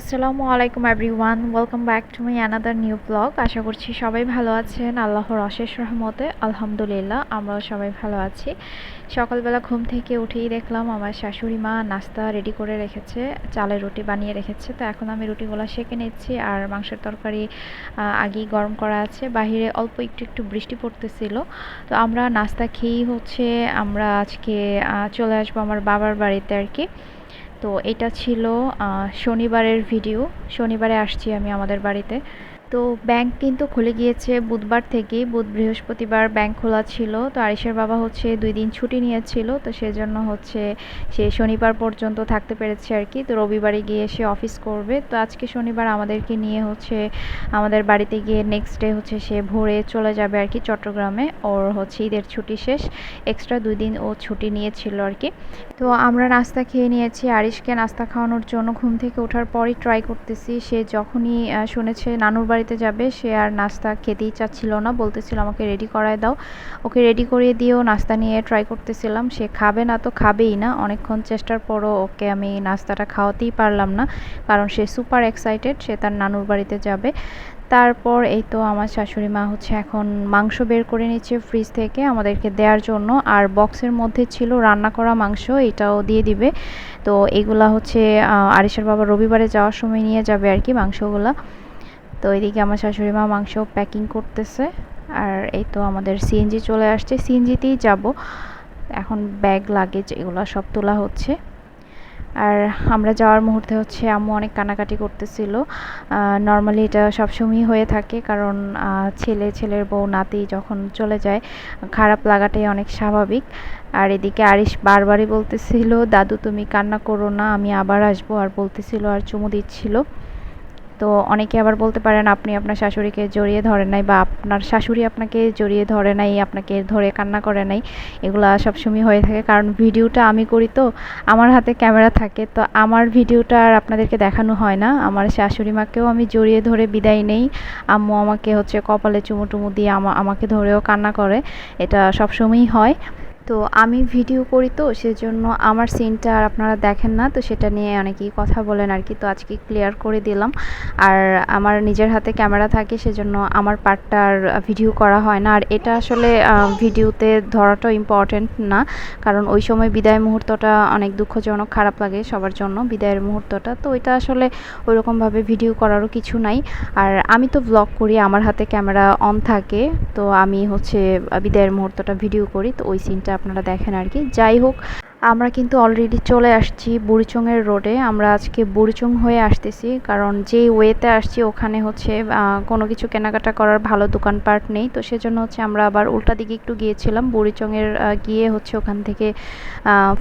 আসসালামু আলাইকুম everyone welcome back to my another new blog আশা করছি সবাই ভালো আছেন। আল্লাহর অশেষ রহমতে, আলহামদুলিল্লাহ, আমরাও সবাই ভালো আছি। সকালবেলা ঘুম থেকে উঠেই দেখলাম আমার শাশুড়ি মা নাস্তা রেডি করে রেখেছে, চালের রুটি বানিয়ে রেখেছে। তো এখন আমি রুটিগুলো সেঁকে নিচ্ছি আর মাংসের তরকারি আগেই গরম করা আছে। বাহিরে অল্প একটু একটু বৃষ্টি পড়তেছিল। তো আমরা নাস্তা খেয়েই হচ্ছে আমরা আজকে চলে আসব আমার বাবার বাড়িতে আর কি। তো এটা ছিল শনিবারের ভিডিও শনিবারে আসছি আমি আমাদের বাড়িতে। তো ব্যাংক কিন্তু খুলে গিয়েছে বুধবার থেকেই। বুধ বৃহস্পতিবার ব্যাংক খোলা ছিল। তো আরিসের বাবা হচ্ছে দুই দিন ছুটি নিয়েছিল। তো সেজন্য হচ্ছে সে শনিবার পর্যন্ত থাকতে পেরেছে আর কি। তো রবিবারে গিয়ে সে অফিস করবে। তো আজকে শনিবার আমাদেরকে নিয়ে হচ্ছে আমাদের বাড়িতে গিয়ে নেক্সট ডে হচ্ছে সে ভোরে চলে যাবে আর কি চট্টগ্রামে। ওর হচ্ছে ঈদের ছুটি শেষ। এক্সট্রা দুই দিন ও ছুটি নিয়েছিল আর কি। তো আমরা নাস্তা খেয়ে নিয়েছি। আরিশকে নাস্তা খাওয়ানোর জন্য ঘুম থেকে ওঠার পরই ট্রাই করতেছি। সে যখনই শুনেছে নানুর বাড়িতে যাবে, সে আর নাস্তা খেতেই চাচ্ছিল না, বলতেছিল আমাকে রেডি করায় দাও। ওকে রেডি করিয়ে দিয়েও নাস্তা নিয়ে ট্রাই করতেছিলাম, সে খাবে না তো খাবেই না। অনেকক্ষণ চেষ্টার পরও ওকে আমি নাস্তাটা খাওয়াতেই পারলাম না, কারণ সে সুপার এক্সাইটেড সে তার নানুর বাড়িতে যাবে। তারপর এই তো আমার শাশুড়ি মা হচ্ছে এখন মাংস বের করে নিচ্ছে ফ্রিজ থেকে আমাদেরকে দেওয়ার জন্য, আর বক্সের মধ্যে ছিল রান্না করা মাংস, এটাও দিয়ে দিবে। তো এগুলা হচ্ছে আরিসের বাবা রবিবারে যাওয়ার সময় নিয়ে যাবে আর কি মাংসগুলা। তো এদিকে আমার শাশুড়ি মা মাংস প্যাকিং করতেছে। আর এই তো আমাদের সিএনজি চলে আসছে। সিএনজিতেই যাব। এখন ব্যাগ লাগেজ এগুলো সব তোলা হচ্ছে। আর আমরা যাওয়ার মুহূর্তে হচ্ছে আম্মু অনেক কানাকাটি করতেছিল। নর্মালি এটা সবসময়ই হয়ে থাকে কারণ ছেলে, ছেলের বউ, নাতি যখন চলে যায়, খারাপ লাগাটাই অনেক স্বাভাবিক। আর এদিকে আরিশ বারবারই বলতেছিল, দাদু তুমি কান্না করো না, আমি আবার আসব। আর বলতেছিল আর চুমু দিচ্ছিল। তো অনেকে আবার বলতে পারেন, আপনি আপনার শাশুড়িকে জড়িয়ে ধরেন নাই বা আপনার শাশুড়ি আপনাকে জড়িয়ে ধরে নাই, আপনাকে ধরে কান্না করে নাই। এগুলো সবসময় হয়ে থাকে। কারণ ভিডিওটা আমি করি তো, আমার হাতে ক্যামেরা থাকে, তো আমার ভিডিওটা আর আপনাদেরকে দেখানো হয় না। আমার শাশুড়ি মাকেও আমি জড়িয়ে ধরে বিদায় নেই। আম্মু আমাকে হচ্ছে কপালে চুমু টুমু দিয়ে আমাকে ধরেও কান্না করে। এটা সবসময়ই হয়। তো আমি ভিডিও করি তো, সেজন্য আমার সিনটা আর আপনারা দেখেন না, তো সেটা নিয়ে অনেকেই কথা বলেন আর কি। তো আজকে ক্লিয়ার করে দিলাম। আর আমার নিজের হাতে ক্যামেরা থাকে, সেজন্য আমার পার্টটার ভিডিও করা হয় না। আর এটা আসলে ভিডিওতে ধরাটাও ইম্পর্টেন্ট না। কারণ ওই সময় বিদায় মুহূর্তটা অনেক দুঃখজনক, খারাপ লাগে সবার জন্য বিদায়ের মুহূর্তটা। তো এটা আসলে ওইরকমভাবে ভিডিও করারও কিছু নাই। আর আমি তো ব্লগ করি, আমার হাতে ক্যামেরা অন থাকে। তো আমি হচ্ছে বিদায়ের মুহূর্তটা ভিডিও করি। তো ওই সিনটা আপনারা দেখেন আর কি। যাই হোক, আমরা কিন্তু অলরেডি চলে আসছি বুড়িচংয়ের রোডে আমরা আজকে বুড়িচং হয়ে আসতেছি, কারণ যে ওয়েতে আসছি ওখানে হচ্ছে কোনো কিছু কেনাকাটা করার ভালো দোকানপাট নেই। তো সেজন্য হচ্ছে আমরা আবার উল্টা দিকে একটু গিয়েছিলাম। বুড়িচংয়ের গিয়ে হচ্ছে ওখান থেকে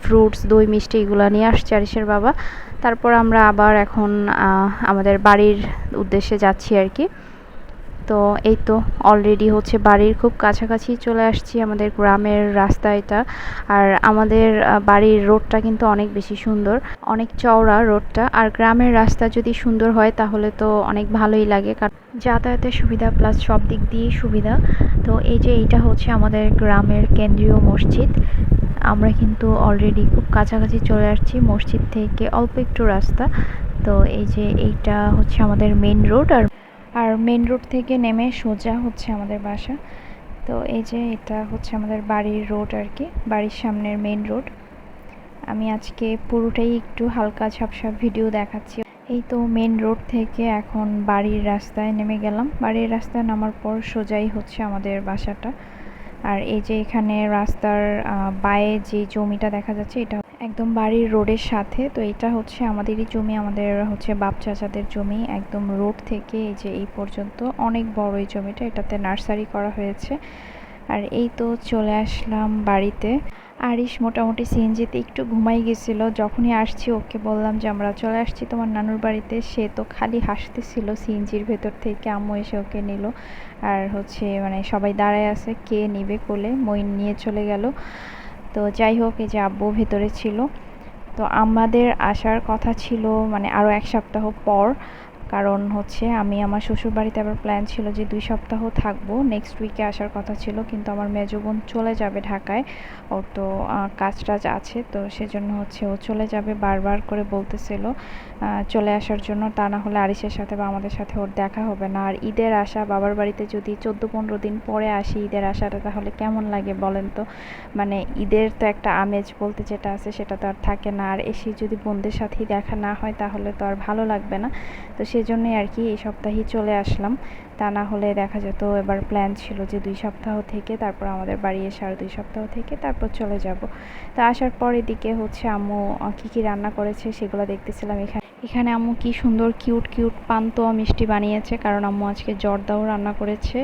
ফ্রুটস দই, মিষ্টি এগুলো নিয়ে আসছে আরিসের বাবা। তারপর আমরা আবার এখন আমাদের বাড়ির উদ্দেশ্যে যাচ্ছি আর কি। তো এই তো অলরেডি হচ্ছে বাড়ির খুব কাছাকাছি চলে আসছি আমাদের গ্রামের রাস্তা এটা। আর আমাদের বাড়ির রোডটা কিন্তু অনেক বেশি সুন্দর, অনেক চওড়া রোডটা। আর গ্রামের রাস্তা যদি সুন্দর হয় তাহলে তো অনেক ভালোই লাগে কারণ যাতায়াতের সুবিধা প্লাস সব দিক দিয়েই সুবিধা। তো এই যে এইটা হচ্ছে আমাদের গ্রামের কেন্দ্রীয় মসজিদ। আমরা কিন্তু অলরেডি খুব কাছাকাছি চলে আসছি মসজিদ থেকে অল্প একটু রাস্তা। তো এই যে এইটা হচ্ছে আমাদের মেন রোড আর আর মেন রোড থেকে নেমে সোজা হচ্ছে আমাদের বাসা। তো এই যে এটা হচ্ছে আমাদের বাড়ির রোড আর কি বাড়ির সামনের মেন রোড আমি আজকে পুরোটাই একটু হালকা ঝাপসা ভিডিও দেখাচ্ছি। এই তো মেন রোড থেকে এখন বাড়ির রাস্তায় নেমে গেলাম। বাড়ির রাস্তায় নামার পর সোজাই হচ্ছে আমাদের বাসাটা। আর এই যে এখানে রাস্তার বায়ে যে জমিটা দেখা যাচ্ছে, এটা একদম বাড়ির রোডের সাথে। তো এটা হচ্ছে আমাদেরই জমি, আমাদের হচ্ছে বাপ চাচাদের জমি। একদম রোড থেকে এই যে এই পর্যন্ত অনেক বড় এই জমিটা। এটাতে নার্সারি করা হয়েছে। আর এই তো চলে আসলাম বাড়িতে। আরিশ মোটামুটি সিএনজিতে একটু ঘুমাই গেছিল। যখনই আসছি ওকে বললাম যে, আমরা চলে আসছি তোমার নানুর বাড়িতে। সে তো খালি হাসতেছিল সিএনজির ভেতর থেকে। আম্মু এসে ওকে নিল। আর হচ্ছে মানে সবাই দাঁড়ায় আছে, কে নিবে কোলে। মইন নিয়ে চলে গেল। তো যাই হোক, এই যে আব্বু ভেতরে ছিল। তো আমাদের আসার কথা ছিল মানে আরও এক সপ্তাহ পর। কারণ হচ্ছে আমি আমার শ্বশুর বাড়িতে আবার প্ল্যান ছিল যে দুই সপ্তাহ থাকব। নেক্সট উইকে আসার কথা ছিল, কিন্তু আমার মেজো বোন চলে যাবে ঢাকায়। ওর তো কাজ টাজ আছে, তো সেজন্য হচ্ছে ও চলে যাবে বারবার করে বলতেছিল। চলে আসার জন্য, তা না হলে আরিসের সাথে বা আমাদের সাথে ওর দেখা হবে না। আর ঈদের আসা বাবার বাড়িতে যদি চোদ্দ পনেরো দিন পরে আসি ঈদের আসাটা তাহলে কেমন লাগে বলেন তো? মানে ঈদের তো একটা আমেজ বলতে যেটা আছে, সেটা তো আর থাকে না। আর এসে যদি বোনদের সাথেই দেখা না হয়, তাহলে তো আর ভালো লাগবে না। তো সেই জন্যই আর কি এই সপ্তাহেই চলে আসলাম। তা না হলে দেখা যেত এবার প্ল্যান ছিল যে দুই সপ্তাহ থেকে তারপর আমাদের বাড়ি এসে আর দুই সপ্তাহ থেকে তারপর চলে যাব। তো আসার পর এদিকে হচ্ছে আম্মু কী কী রান্না করেছে সেগুলো দেখতেছিলাম এখানে এখানে আম্মু কি সুন্দর কিউট কিউট পান্তুয়া মিষ্টি বানিয়েছে, কারণ আম্মু আজকে জর্দাও রান্না করেছে।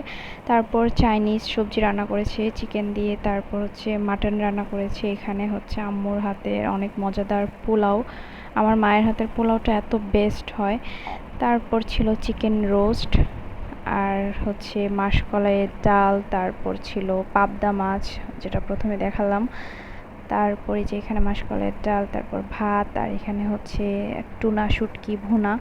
তারপর চাইনিজ সবজি রান্না করেছে চিকেন দিয়ে তারপর হচ্ছে মাটন রান্না করেছে। এখানে হচ্ছে আম্মুর হাতের অনেক মজাদার পোলাও। আমার মায়ের হাতের পোলাওটা এত বেস্ট হয়। তারপর ছিল চিকেন রোস্ট আর হচ্ছে মাসকলাইয়ের ডাল, তারপর ছিল পাবদা মাছ, যেটা প্রথমে দেখালাম। তারপরে যে এখানে মাসকলাইয়ের ডাল, তারপর ভাত, আর এখানে হচ্ছে টুনা শুটকি ভুনা।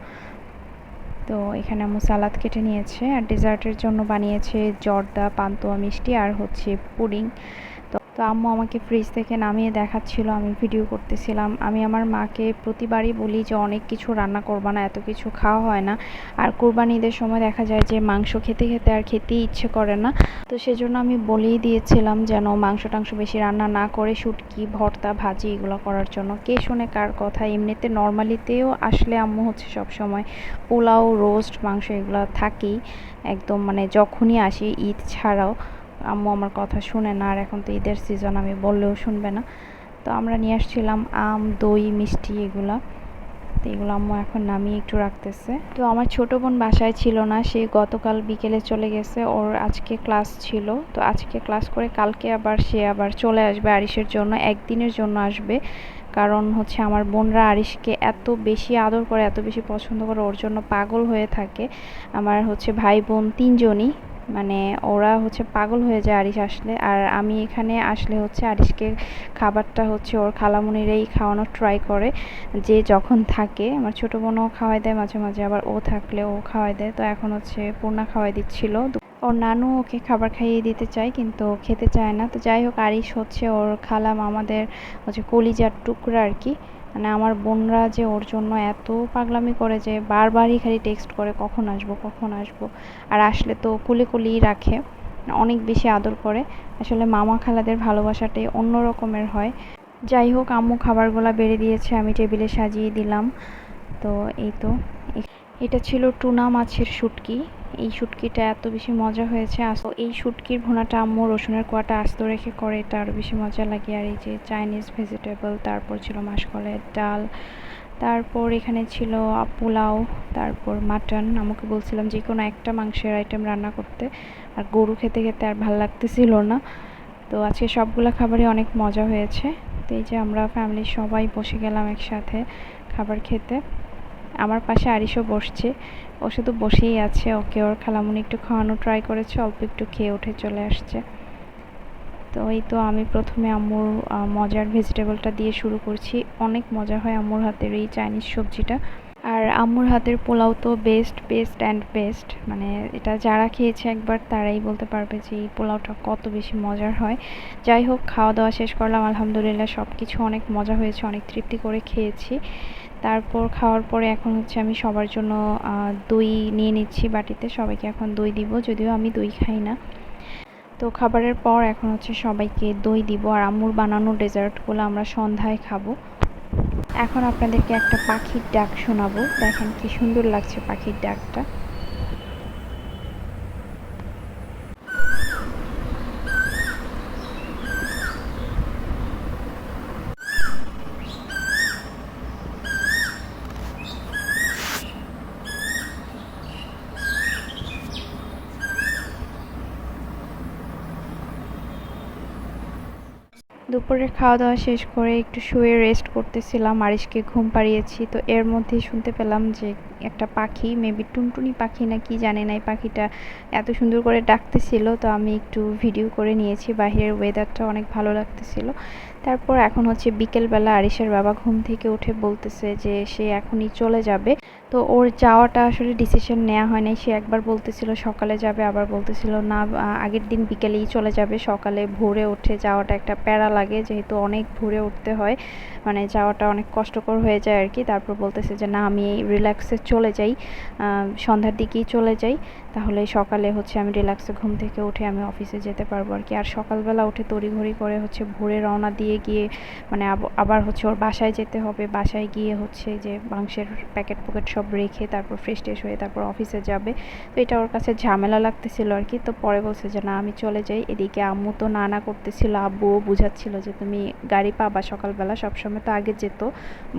তো এখানে আম্মু সালাদ কেটে নিয়েছে, আর ডেজার্টের জন্য বানিয়েছে জর্দা, পান্তুয়া মিষ্টি, আর হচ্ছে পুডিং। তো আম্মু আমাকে ফ্রিজ থেকে নামিয়ে দেখাচ্ছিল, আমি ভিডিও করতেছিলাম। আমি আমার মাকে প্রতিবারই বলি যে অনেক কিছু রান্না করবা না, এত কিছু খাওয়া হয় না। আর কোরবানি ঈদের সময় দেখা যায় যে মাংস খেতে খেতে আর খেতেই ইচ্ছে করে না। তো সেজন্য আমি বলেই দিয়েছিলাম যেন মাংস টাংস বেশি রান্না না করে শুটকি, ভর্তা, ভাজি এগুলো করার জন্য। কে শুনে কার কথা, এমনিতে নর্মালিতেও আসলে আম্মু হচ্ছে সব সময় পোলাও রোস্ট মাংস এগুলো থাকেই। একদম মানে যখনই আসি ঈদ ছাড়াও। আম্মু আমার কথা শুনে না, আর এখন তো ঈদের সিজন আমি বললেও শুনবে না। তো আমরা নিয়ে আসছিলাম আম, দই, মিষ্টি এগুলা। তো এগুলো আম্মু এখন নামিয়ে একটু রাখতেছে। তো আমার ছোট বোন বাসায় ছিল না, সে গতকাল বিকেলে চলে গেছে, ওর আজকে ক্লাস ছিল। তো আজকে ক্লাস করে কালকে আবার সে আবার চলে আসবে আরিসের জন্য, একদিনের জন্য আসবে। কারণ হচ্ছে আমার বোনরা আরিসকে এত বেশি আদর করে, এত বেশি পছন্দ করে, ওর জন্য পাগল হয়ে থাকে। আমার হচ্ছে ভাই বোন তিনজনই। মানে ওরা হচ্ছে পাগল হয়ে যায় আরিশ আসলে। আর আমি এখানে আসলে হচ্ছে আরিশকে খাবারটা হচ্ছে ওর খালামুনিরাই খাওয়ানোর ট্রাই করে। যে যখন থাকে, আমার ছোটো বোনও খাওয়াই দেয়, মাঝে মাঝে আবার ও থাকলে ও খাওয়াই দেয়। তো এখন হচ্ছে পূর্ণা খাওয়াই দিচ্ছিল। ওর নানু ওকে খাবার খাইয়ে দিতে চায়, কিন্তু খেতে চায় না। তো যাই হোক, আরিশ হচ্ছে ওর খালাম আমাদের হচ্ছে কলিজার টুকরা আর কি। মানে আমার বোনরা যে ওর জন্য এত পাগলামি করে যে বারবারই খালি টেক্সট করে, কখন আসব কখন আসব? আর আসলে তো কুলে কুলেই রাখে, অনেক বেশি আদর করে। আসলে মামা খালাদের ভালোবাসাটাই অন্য রকমের হয়। যাই হোক, আম্মু খাবারগুলো বেড়ে দিয়েছে, আমি টেবিলে সাজিয়ে দিলাম। তো এই তো এটা ছিল টুনা মাছের শুটকি। এই শুটকিটা এত বেশি মজা হয়েছে। আস এই শুটকির ভুনাটা আম্মু রসুনের কোয়াটা আস্ত রেখে করে, এটা আরও বেশি মজা লাগে। আর এই যে চাইনিজ ভেজিটেবল তারপর ছিল মাসকলাইয়ের ডাল, তারপর এখানে ছিল পোলাও, তারপর মাটন আমাকে বলছিলাম যে, কোনো একটা মাংসের আইটেম রান্না করতে। আর গরু খেতে খেতে আর ভালো লাগতেছিল না। তো আজকে সবগুলো খাবারই অনেক মজা হয়েছে। তো এই যে আমরা ফ্যামিলির সবাই বসে গেলাম একসাথে খাবার খেতে। আমার পাশে আরিশও বসছে। ও শুধু বসেই আছে, ওকে ওর খালামুনি একটু খাওয়ানো ট্রাই করেছে, অল্প একটু খেয়ে উঠে চলে আসছে। তো এই তো আমি প্রথমে আম্মুর মজার ভেজিটেবলটা দিয়ে শুরু করছি। অনেক মজা হয় আম্মুর হাতের এই চাইনিজ সবজিটা। আর আম্মুর হাতের পোলাও তো বেস্ট বেস্ট অ্যান্ড বেস্ট মানে এটা যারা খেয়েছে একবার, তারাই বলতে পারবে যে এই পোলাওটা কত বেশি মজার হয়। যাই হোক, খাওয়া দাওয়া শেষ করলাম, আলহামদুলিল্লাহ সব কিছু অনেক মজা হয়েছে, অনেক তৃপ্তি করে খেয়েছি। তারপর খাওয়ার পরে এখন হচ্ছে আমি সবার জন্য দই নিয়ে নিচ্ছি বাটিতে। সবাইকে এখন দই দিব, যদিও আমি দই খাই না। তো খাবারের পর এখন হচ্ছে সবাইকে দই দিব। আর আম্মুর বানানো ডেজার্টগুলো আমরা সন্ধ্যায় খাব। এখন আপনাদেরকে একটা পাখির ডাক শোনাবো। দেখেন কি সুন্দর লাগছে পাখির ডাকটা। দুপুরে খাওয়া দাওয়া শেষ করে একটু শুয়ে রেস্ট করতেছিলাম, আরিশকে ঘুম পাড়িয়েছি। তো এর মধ্যেই শুনতে পেলাম যে একটা পাখি মেবি টুনটুনি পাখি না কি জানে না এই পাখিটা এত সুন্দর করে ডাকতেছিল। তো আমি একটু ভিডিও করে নিয়েছি, বাহিরের ওয়েদারটা অনেক ভালো লাগতেছিল। তারপর এখন হচ্ছে বিকেলবেলা আরিশের বাবা ঘুম থেকে উঠে বলতেছে যে সে এখনই চলে যাবে। তো ওর যাওয়াটা আসলে ডিসিশন নেওয়া হয় নাই সে একবার বলতেছিল সকালে যাবে, আবার বলতেছিল, না আগের দিন বিকেলেই চলে যাবে। সকালে ভোরে উঠে যাওয়াটা একটা প্যারা লাগে, যেহেতু অনেক ভোরে উঠতে হয়। মানে যাওয়াটা অনেক কষ্টকর হয়ে যায় আর কি তারপর বলতেছে যে, না, আমি রিল্যাক্সে চলে যাই। সন্ধ্যার দিকেই চলে যাই। তাহলে সকালে হচ্ছে আমি রিল্যাক্সে ঘুম থেকে উঠে আমি অফিসে যেতে পারব আর কি আর সকালবেলা উঠে তড়িঘড়ি করে হচ্ছে ভোরে রওনা দিয়ে গিয়ে মানে আব- আবার হচ্ছে ওর বাসায় যেতে হবে। বাসায় গিয়ে হচ্ছে যে, মাংসের প্যাকেট প্যাকেট সব রেখে তারপর ফ্রেশ ট্রেশ হয়ে তারপর অফিসে যাবে। তো এটা ওর কাছে ঝামেলা লাগতেছিল আর কি। তো পরে বলছে যে, না, আমি চলে যাই। এদিকে আম্মু তো নানা করতেছিল আব্বুও বুঝাচ্ছিল যে, তুমি গাড়ি পাবা সকালবেলা, সবসময় তো আগে যেত।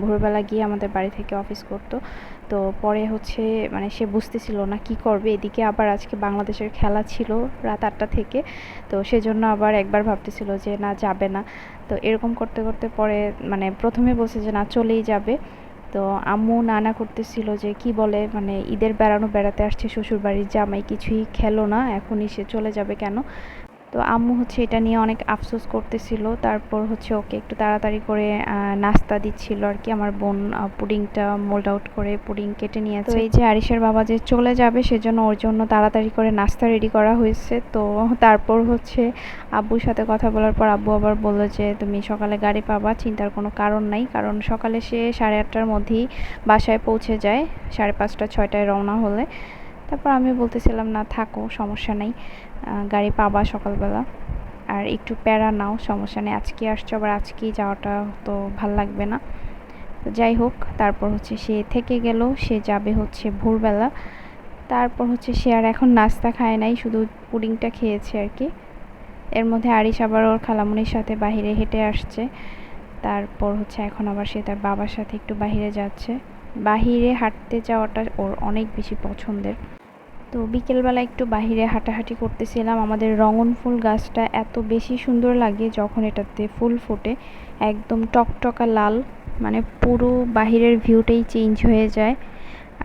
ভোরবেলা গিয়ে আমাদের বাড়ি থেকে অফিস করতো। তো পরে হচ্ছে মানে সে বুঝতেছিল না কি করবে। এদিকে আবার আজকে বাংলাদেশের খেলা ছিল রাত আটটা থেকে। তো সেজন্য আবার একবার ভাবতেছিল যে, না, যাবে না। তো এরকম করতে করতে পরে মানে প্রথমে বলছে যে, না, চলেই যাবে। তো আম্মু নানা করতেছিল যে কি বলে মানে ঈদের বেড়ানো বেড়াতে আসছে, শ্বশুরবাড়ির জামাই কিছুই খেলো না, এখনই সে চলে যাবে কেন? তো আম্মু হচ্ছে এটা নিয়ে অনেক আফসোস করতেছিল। তারপর হচ্ছে ওকে একটু তাড়াতাড়ি করে নাস্তা দিচ্ছিল আর কি। আমার বোন পুডিংটা মোল্ড আউট করে পুডিং কেটে নিয়েছে। তো এই যে আরিশের বাবা যে চলে যাবে, সেজন্য ওর জন্য তাড়াতাড়ি করে নাস্তা রেডি করা হয়েছে। তো তারপর হচ্ছে আব্বুর সাথে কথা বলার পর আব্বু আবার বলল যে, তুমি সকালে গাড়ি পাবা, চিন্তার কোনো কারণ নাই। কারণ সকালে সে সাড়ে আটটার মধ্যেই বাসায় পৌঁছে যায়। সাড়ে পাঁচটা, ছয়টায় রওনা হলে। তারপর আমি বলতেছিলাম, না, থাকো, সমস্যা নেই। গাড়ি পাবা সকালবেলা। আর একটু প্যারা নাও, সমস্যা নেই। আজকে আসছো, আবার আজকেই যাওয়াটা তো ভালো লাগবে না। তো যাই হোক, তারপর হচ্ছে সে থেকে গেল। সে যাবে হচ্ছে ভোরবেলা। তারপর হচ্ছে সে আর এখন নাস্তা খায় নাই, শুধু পুডিংটা খেয়েছে আর কি। এর মধ্যে আরিশ আবার ওর খালামুনির সাথে বাইরে হেঁটে আসছে। তারপর হচ্ছে এখন আবার সে তার বাবার সাথে একটু বাইরে যাচ্ছে। বাহিরে হাঁটতে যাওয়াটা ওর অনেক বেশি পছন্দের। তো বিকেলবেলা একটু বাইরে হাঁটাহাঁটি করতেছিলাম। আমাদের রঙন ফুল গাছটা এত বেশি সুন্দর লাগে যখন এটাতে ফুল ফোটে, একদম টকটকা লাল মানে পুরো বাহিরের ভিউটাই চেঞ্জ হয়ে যায়।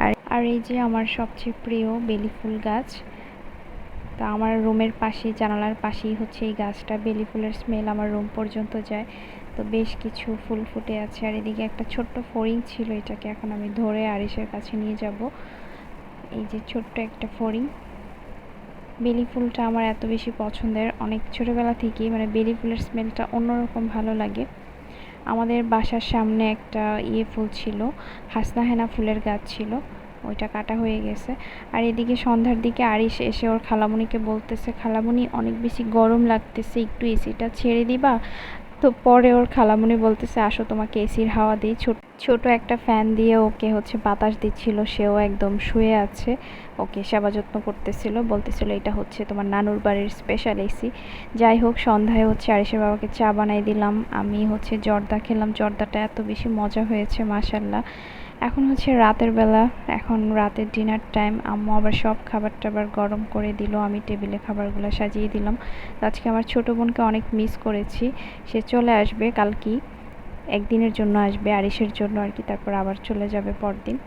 আর আর এই যে আমার সবচেয়ে প্রিয় বেলি ফুল গাছ, তো আমার রুমের পাশেই, জানালার পাশেই হচ্ছে এই গাছটা। বেলি ফুলের স্মেল আমার রুম পর্যন্ত যায়। তো বেশ কিছু ফুল ফুটে আছে। আর এদিকে একটা ছোট্ট ফড়িং ছিল এটাকে এখন আমি ধরে আরিসের কাছে নিয়ে যাব। এই যে ছোট্ট একটা ফড়িং। বেলি ফুলটা আমার এত বেশি পছন্দের। অনেক ছোটোবেলা থেকেই মানে বেলি ফুলের স্মেলটা অন্যরকম ভালো লাগে। আমাদের বাসার সামনে একটা ইয়ে ফুল ছিল হাসনা হেনা ফুলের গাছ ছিল, ওইটা কাটা হয়ে গেছে। আর এদিকে সন্ধ্যার দিকে আরিশ এসে ওর খালামুনিকে বলতেছে, খালামুনি, অনেক বেশি গরম লাগতেছে, একটু এসিটা ছেড়ে দিবা? তো পরে ওর খালামুনি বলতেছে, আসো তোমাকে এসির হাওয়া দিই। ছোট ছোট একটা ফ্যান দিয়ে ওকে হচ্ছে বাতাস দিচ্ছিল, সেও একদম শুয়ে আছে। ওকে সেবা যত্ন করতেছিল, বলতেছিল, এটা হচ্ছে তোমার নানুর বাড়ির স্পেশাল এসি যাই হোক, সন্ধ্যায় হচ্ছে আরিসের বাবাকে চা বানাই দিলাম। আমি হচ্ছে জর্দা খেলাম। জর্দাটা এত বেশি মজা হয়েছে মাসাল্লাহ এখন হচ্ছে রাতের বেলা, এখন রাতের ডিনার টাইম আম্মু আবার সব খাবার টাবার গরম করে দিল, আমি টেবিলে খাবারগুলো সাজিয়ে দিলাম। আজকে আমার ছোটো বোনকে অনেক মিস করেছি, সে চলে আসবে কালকেই একদিনের জন্য আসবে, আরিসের জন্য আর কি, তারপর আবার চলে যাবে পরদিন।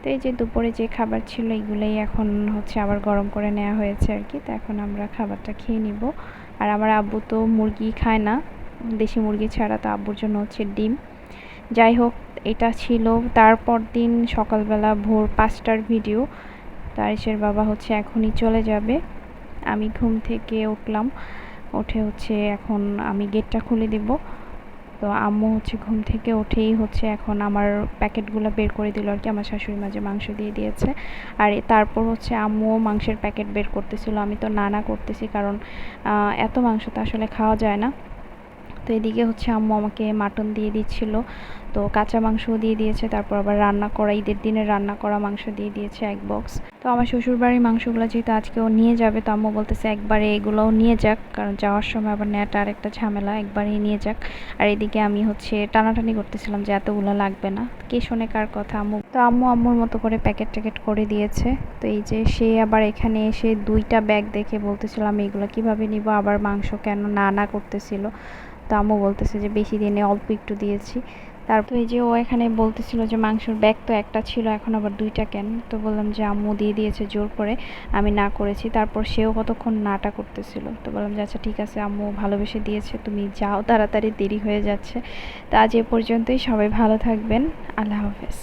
তো এই যে দুপুরে যে খাবার ছিল, এগুলোই এখন হচ্ছে আবার গরম করে নেওয়া হয়েছে আর কি, তো এখন আমরা খাবারটা খেয়ে নিব। আর আমার আব্বু তো মুরগি খায় না, দেশি মুরগি ছাড়া, তো আব্বুর জন্য হচ্ছে ডিম। যাই হোক, এটা ছিল তারপর দিন সকালবেলা ভোর পাঁচটার ভিডিও তারিশের বাবা হচ্ছে এখনই চলে যাবে। আমি ঘুম থেকে উঠলাম। উঠে হচ্ছে এখন আমি গেটটা খুলে দিব। তো আম্মু হচ্ছে ঘুম থেকে উঠেই হচ্ছে এখন আমার প্যাকেটগুলো বের করে দিল আর কি। আমার শাশুড়ি মাঝে মাংস দিয়ে দিয়েছে। আর তারপর হচ্ছে আম্মুও মাংসের প্যাকেট বের করতেছিল। আমি তো নানা করতেছি কারণ এত মাংস তো আসলে খাওয়া যায় না। তো এদিকে হচ্ছে আম্মু আমাকে মাটন দিয়ে দিচ্ছিল। তো কাঁচা মাংসও দিয়ে দিয়েছে, তারপর আবার রান্না করা, ঈদের দিনে রান্না করা মাংস দিয়ে দিয়েছে এক বক্স তো আমার শ্বশুরবাড়ির মাংসগুলো যেহেতু আজকে ও নিয়ে যাবে, তো আম্মু বলতেছে একবারে এগুলোও নিয়ে যাক, কারণ যাওয়ার সময় আবার নেওয়াটা আরেকটা ঝামেলা, একবারেই নিয়ে যাক। আর এদিকে আমি হচ্ছে টানাটানি করতেছিলাম যে এতগুলো লাগবে না। কে শোনে কার কথা আম্মু? তো আম্মু আম্মুর মতো করে প্যাকেট ট্যাকেট করে দিয়েছে। তো এই যে সে আবার এখানে এসে দুইটা ব্যাগ দেখে বলতেছিলাম এগুলো কীভাবে নিব? আবার মাংস কেন না না করতেছিল? তো আম্মু বলতেছে যে বেশি দিনে অল্প একটু দিয়েছি। তারপর এই যে ও এখানে বলতেছিল যে মাংসর ব্যাগ তো একটা ছিল, এখন আবার দুইটা কেন? তো বললাম যে আম্মু দিয়ে দিয়েছে জোর করে, আমি না করেছি। তারপর সেও কতক্ষণ নাটা করতেছিল? তো বললাম যে আচ্ছা ঠিক আছে, আম্মু ভালোবেসে দিয়েছে, তুমি যাও, তাড়াতাড়ি দেরি হয়ে যাচ্ছে। তা আজ এ পর্যন্তই, সবাই ভালো থাকবেন, আল্লাহ হাফেজ।